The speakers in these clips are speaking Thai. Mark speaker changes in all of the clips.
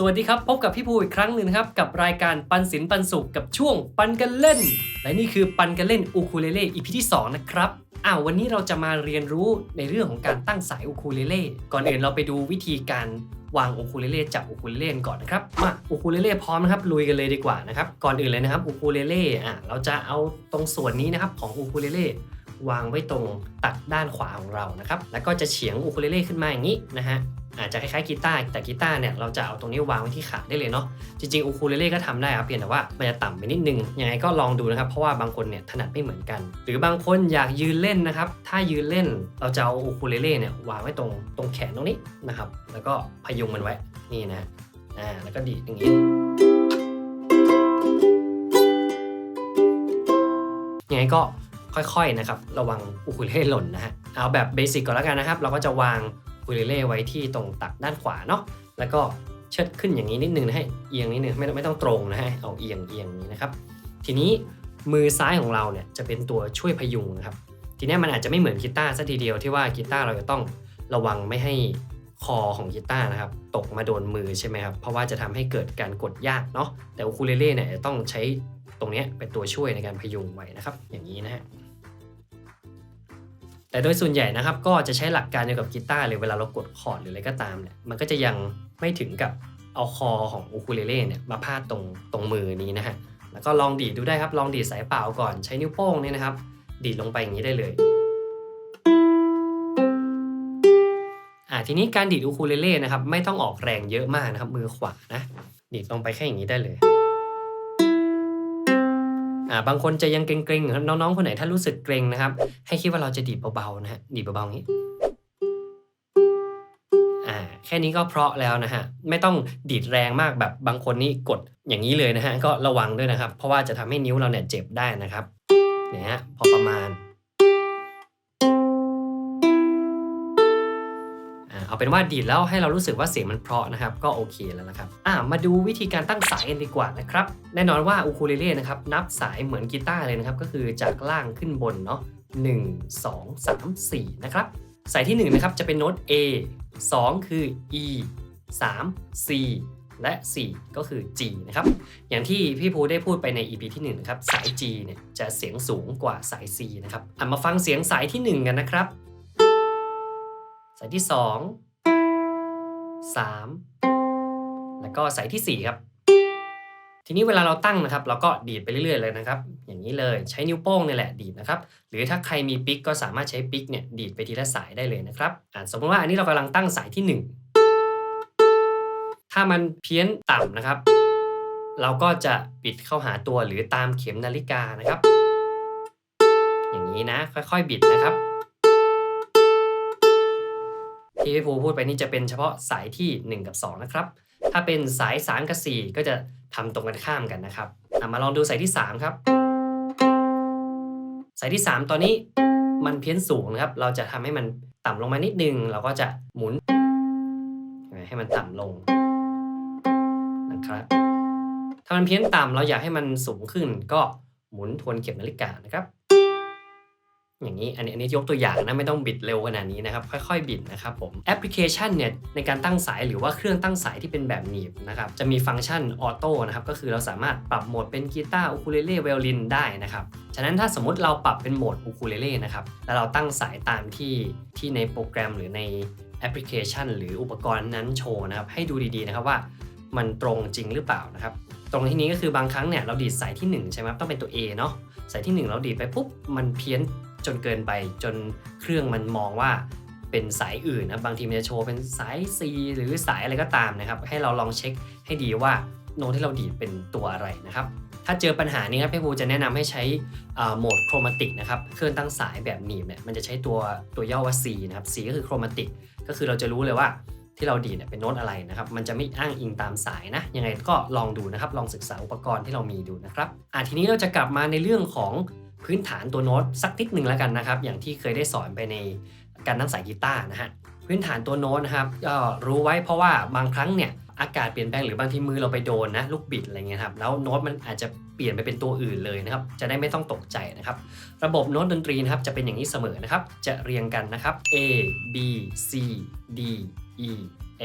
Speaker 1: สวัสดีครับ พบกับพี่ภูอีกครั้งหนึ่งนะครับ กับรายการปันศิลป์ปันสุขกับช่วงปันกันเล่น และนี่คือปันกันเล่นอูคูเลเล่ EP ที่ 2 นะครับอ้าววันนี้เราจะมาเรียนรู้ในเรื่องของการตั้งสายอูคูเลเล่ก่อนอื่นเราไปดูวิธีการวางอูคูเลเล่จับอูคูเลเล่ก่อนนะครับมาอูคูเลเล่พร้อมนะครับลุยกันเลยดีกว่านะครับก่อนอื่นเลยนะครับอูคูเลเล่อะเราจะเอาตรงส่วนนี้นะครับของอูคูเลเล่ วางไว้ตรงตัดด้านขวาของเรานะครับ แล้วก็จะเฉียงอูคูเลเล่ขึ้นมาอย่างนี้นะฮะอาจจะคล้ายๆกีตาร์แต่กีตาร์เนี่ยเราจะเอาตรงนี้วางไว้ที่ขาได้เลยเนาะจริงๆอูคูเลเล่ก็ทำได้ครับเพียงแต่ว่ามันจะต่ำไปนิดนึงยังไงก็ลองดูนะครับเพราะว่าบางคนเนี่ยถนัดไม่เหมือนกัน หรือบางคนอยากยืนเล่นนะครับถ้ายืนเล่นเราจะเอาอูคูเลเล่เนี่ยวางไว้ตรงตรงแขนตรงนี้นะครับแล้วก็พยุงมันไว้นี่นะอ่าแล้วก็ดีดอย่างนี้ยังไงก็ ค่อยๆนะครับระวังอูคูเลเล่หล่นนะฮะเอาแบบเบสิกก่อนแล้วกันนะครับ เราก็จะวางอูคูเลเล่ไว้ที่ตรงตักด้านขวาเนาะแล้วก็เชิดขึ้นอย่างนี้นิดนึงนะให้เอียงนิดนึงไม่ต้องไม่ต้องตรงนะฮะเอาเอียงเอียงนี้นะครับ ทีนี้มือซ้ายของเราเนี่ยจะเป็นตัวช่วยพยุงนะครับ ทีนี้มันอาจจะไม่เหมือนกีตาร์ซะทีเดียวที่ว่ากีตาร์เราจะต้องระวังไม่ให้คอของกีตาร์นะครับตกมาโดนมือใช่ไหมครับเพราะว่าจะทำให้เกิดการกดยากเนาะแต่อูคูเลเล่เนี่ยจะต้องใช้ตรงนี้เป็นตัวช่วยในการพยุงไว้นะครับ อย่างนี้นะฮะ แต่โดยส่วนใหญ่นะครับก็จะใช้หลักการเดียวกับกีตาร์เลยเวลาเรากดคอร์ดหรืออะไรก็ตามเนี่ยมันก็จะยังไม่ถึงกับเอาคอของอูคูเลเล่เนี่ยมาพาดตรงตรงมือนี้นะฮะแล้วก็ลองดีดดูได้ครับลองดีดสายเปล่าก่อนใช้นิ้วโป้งเนี่ยนะครับ ดีดลงไปอย่างนี้ได้เลยอ่าทีนี้การดีดอูคูเลเล่นะครับไม่ต้องออกแรงเยอะมากนะครับมือขวานะดีดลงไปแค่อย่างนี้ได้เลย อ่าบางคนจะยังเกรงๆครับน้องๆคนไหนถ้ารู้สึกเกรงนะครับ ให้คิดว่าเราจะดีดเบาๆนะฮะดีดเบาๆอย่างนี้อ่าแค่นี้ก็เพราะแล้วนะฮะ ไม่ต้องดีดแรงมากแบบบางคนนี่กดอย่างนี้เลยนะฮะ ก็ระวังด้วยนะครับ เพราะว่าจะทำให้นิ้วเราเนี่ยเจ็บได้นะครับเนี่ยพอประมาณ เอาเป็นว่าดีดแล้วให้เรารู้สึกว่าเสียงมันเพราะนะครับก็โอเคแล้วนะครับอ่ามาดูวิธีการตั้งสายกันดีกว่านะครับแน่นอนว่าอูคูเลเล่นะครับนับสายเหมือนกีตาร์เลยนะครับก็คือจากล่างขึ้นบนเนาะ1 2 3 4นะครับสายที่1นะครับจะเป็นโน้ต A 2 คือ E 3 C และ 4 ก็คือ G นะครับ อย่างที่พี่ภูได้พูดไปใน EP ที่1นะครับ สาย G เนี่ยจะเสียงสูงกว่าสาย C นะครับอะมาฟังเสียงสายที่ 1 กันนะครับ สายที่ 2 3 แล้วก็สายที่ 4 ครับ ทีนี้เวลาเราตั้งนะครับ เราก็ดีดไปเรื่อยๆเลยนะครับ อย่างนี้เลยใช้นิ้วโป้งนี่แหละดีดนะครับ หรือถ้าใครมีปิกก็สามารถใช้ปิกเนี่ยดีดไปทีละสายได้เลยนะครับสมมติว่าอันนี้เรากำลังตั้งสายที่ 1 ถ้ามันเพี้ยนต่ำนะครับ เราก็จะปิดเข้าหาตัวหรือตามเข็มนาฬิกานะครับ อย่างนี้นะค่อยๆบิดนะครับ ที่พี่ภูพูดไปนี่จะเป็นเฉพาะสายที่ 1 กับ 2 นะครับ ถ้าเป็นสาย 3 กับ 4 ก็จะทำตรงกันข้ามกันนะครับมาลองดูสายที่ 3 ครับ สายที่ 3 ตอนนี้มันเพี้ยนสูงนะครับ เราจะทำให้มันต่ำลงมานิดนึง เราก็จะหมุน ให้มันต่ำลงนะครับ ถ้ามันเพี้ยนต่ำเราอยากให้มันสูงขึ้นก็หมุนทวนเข็มนาฬิกานะครับ อย่างนี้อันนี้อันนี้ยกตัวอย่างนะไม่ต้องบิดเร็วขนาดนี้นะครับ ค่อยๆ บิดนะครับผมแอปพลิเคชันเนี่ยในการตั้งสายหรือว่าเครื่องตั้งสายที่เป็นแบบหนีบนะครับจะมีฟังก์ชันออโต้นะครับก็คือเราสามารถปรับโหมดเป็นกีตาร์อูคูเลเล่ไวโอลินได้นะครับฉะนั้นถ้าสมมติเราปรับเป็นโหมดอูคูเลเล่นะครับแล้วเราตั้งสายตามที่ที่ในโปรแกรมหรือในแอปพลิเคชัน หรืออุปกรณ์นั้นโชว์นะครับให้ดูดีๆนะครับว่ามันตรงจริงหรือเปล่านะครับตรงที่นี้ก็คือบางครั้งเนี่ยเราดีดสายที่ 1 ใช่ไหมต้องเป็นตัว A เนาะสายที่ 1 เราดีดไปปุ๊บมันเพี้ยน จนเกินไปจนเครื่องมันมองว่าเป็นสายอื่นนะบางทีมันจะโชว์เป็นสาย C หรือสายอะไรก็ตามนะครับ ให้เราลองเช็คให้ดีว่าโน้ตที่เราดีดเป็นตัวอะไรนะครับ ถ้าเจอปัญหานี้ครับพี่ภูจะแนะนำให้ใช้โหมดโครมาติกนะครับเครื่องตั้งสายแบบหนีบเนี่ยมันจะใช้ตัวตัวย่อว่า C นะครับ C ก็คือโครมาติกก็คือเราจะรู้เลยว่าที่เราดีดเนี่ยเป็นโน้ตอะไรนะครับ มันจะไม่อ้างอิงตามสายนะ ยังไงก็ลองดูนะครับ ลองศึกษาอุปกรณ์ที่เรามีดูนะครับอะทีนี้เราจะกลับมาในเรื่องของ พื้นฐานตัวโน้ตสักนิดหนึ่งแล้วกันนะครับ อย่างที่เคยได้สอนไปในการตั้งสายกีตาร์นะฮะพื้นฐานตัวโน้ตนะครับก็รู้ไว้เพราะว่าบางครั้งเนี่ยอากาศเปลี่ยนแปลงหรือบางทีมือเราไปโดนนะลูกบิดอะไรเงี้ยครับแล้วโน้ตมันอาจจะเปลี่ยนไปเป็นตัวอื่นเลยนะครับจะได้ไม่ต้องตกใจนะครับ ระบบโน้ตดนตรีนะครับจะเป็นอย่างนี้เสมอนะครับ จะเรียงกันนะครับ A B C D E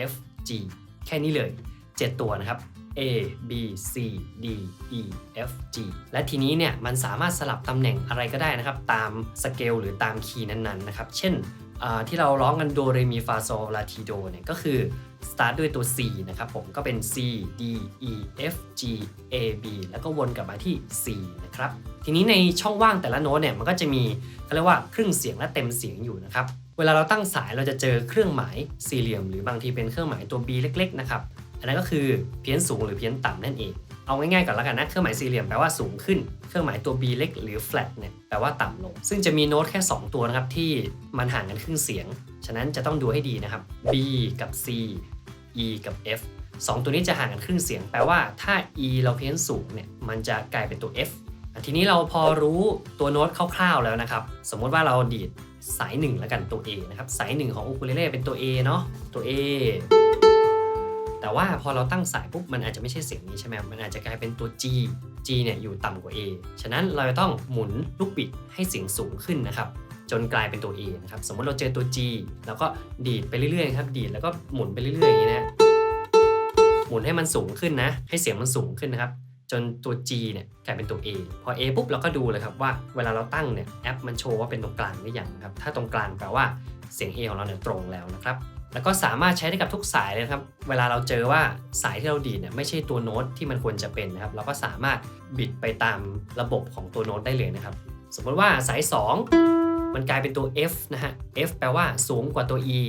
Speaker 1: F G แค่นี้เลย 7 ตัวนะครับ A B C D E F G และทีนี้เนี่ยมันสามารถสลับตำแหน่งอะไรก็ได้นะครับ ตามสเกลหรือตามคีย์นั้นๆนะครับ เช่นที่เราร้องกันโดเรมีฟาโซลาทีโดเนี่ยก็คือ start ด้วยตัว C นะครับผมก็เป็น C D E F G A B แล้วก็วนกลับมาที่ C นะครับ ทีนี้ในช่องว่างแต่ละโน้ตเนี่ยมันก็จะมีเขาเรียกว่าครึ่งเสียงและเต็มเสียงอยู่นะครับ เวลาเราตั้งสายเราจะเจอเครื่องหมายสี่เหลี่ยม หรือบางทีเป็นเครื่องหมายตัว B เล็ก ๆ นะครับ อันนั้นก็คือเพี้ยนสูงหรือเพี้ยนต่ำนั่นเอง เอาง่ายๆก่อนแล้วกันนะเครื่องหมายสี่เหลี่ยมแปลว่าสูงขึ้น เครื่องหมายตัว B เล็กหรือ flat เนี่ยแปลว่าต่ำลง ซึ่งจะมีโน้ตแค่ 2 ตัวนะครับที่มันห่างกันครึ่งเสียง ฉะนั้นจะต้องดูให้ดีนะครับ B กับ C E กับ F สองตัวนี้จะห่างกันครึ่งเสียง แปลว่าถ้า E เราเพี้ยนสูงเนี่ยมันจะกลายเป็นตัว F ทีนี้เราพอรู้ตัวโน้ตคร่าวๆแล้วนะครับ สมมติว่าเราดีดสายหนึ่งแล้วกันตัว A นะครับ สายหนึ่งของอูคูเลเล่เป็นตัว A เนาะตัว A แต่ว่าพอเราตั้งสายปุ๊บมันอาจจะไม่ใช่เสียงนี้ใช่ไหมมันอาจจะกลายเป็นตัว G G เนี่ยอยู่ต่ำกว่า A ฉะนั้นเราจะต้องหมุนลูกบิดให้เสียงสูงขึ้นนะครับจนกลายเป็นตัว A นะครับสมมติเราเจอตัว G แล้วก็ดีดไปเรื่อยๆครับดีดแล้วก็หมุนไปเรื่อยๆอย่างนี้นะหมุนให้มันสูงขึ้นนะ ให้เสียงมันสูงขึ้นนะครับจนตัว G เนี่ยกลายเป็นตัว A พอ A ปุ๊บเราก็ดูเลยครับว่าเวลาเราตั้งเนี่ยแอปมันโชว์ว่าเป็นตรงกลางหรือยังครับถ้าตรงกลางแปลว่าเสียง A ของเราเนี่ยตรงแล้วนะครับ แล้วก็สามารถใช้ได้กับทุกสายเลยครับ เวลาเราเจอว่าสายที่เราดีดเนี่ยไม่ใช่ตัวโน้ตที่มันควรจะเป็นนะครับ เราก็สามารถบิดไปตามระบบของตัวโน้ตได้เลยนะครับ สมมติว่าสาย 2 มันกลายเป็นตัว F นะฮะ F แปลว่าสูงกว่าตัว E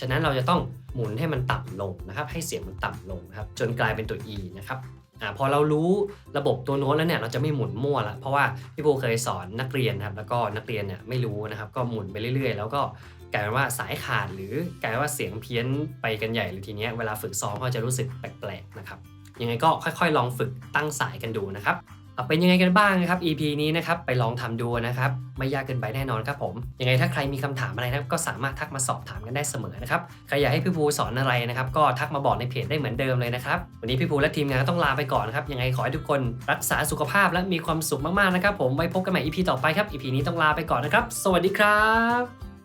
Speaker 1: ฉะนั้นเราจะต้องหมุนให้มันต่ำลงนะครับ ให้เสียงมันต่ำลงนะครับ จนกลายเป็นตัว E นะครับอ่าพอเรารู้ระบบตัวโน้ตแล้วเนี่ยเราจะไม่หมุนมั่วละเพราะว่าพี่โบเคยสอนนักเรียนนะครับแล้วก็นักเรียนเนี่ยไม่รู้นะครับ ก็หมุนไปเรื่อย ๆ แล้วก็ กลายเป็นว่าสายขาดหรือกลายเป็นว่าเสียงเพี้ยนไปกันใหญ่เลยทีเนี้ยเวลาฝึกซ้อมก็จะรู้สึกแปลกๆนะครับยังไงก็ค่อยๆ ลองฝึกตั้งสายกันดูนะครับเป็นยังไงกันบ้างนะครับ EP นี้นะครับไปลองทำดูนะครับ ไม่ยากเกินไปแน่นอนครับผม ยังไงถ้าใครมีคำถามอะไรนะครับก็สามารถทักมาสอบถามกันได้เสมอนะครับ ใครอยากให้พี่ภูสอนอะไรนะครับ ก็ทักมาบอกในเพจได้เหมือนเดิมเลยนะครับ วันนี้พี่ภูและทีมงานต้องลาไปก่อนนครับ ยังไงขอให้ทุกคนรักษาสุขภาพและมีความสุขมากๆนะครับ ผมไว้พบกันใหม่ EP ต่อไปครับ EP นี้ต้องลาไปก่อนนะครับ สวัสดีครับ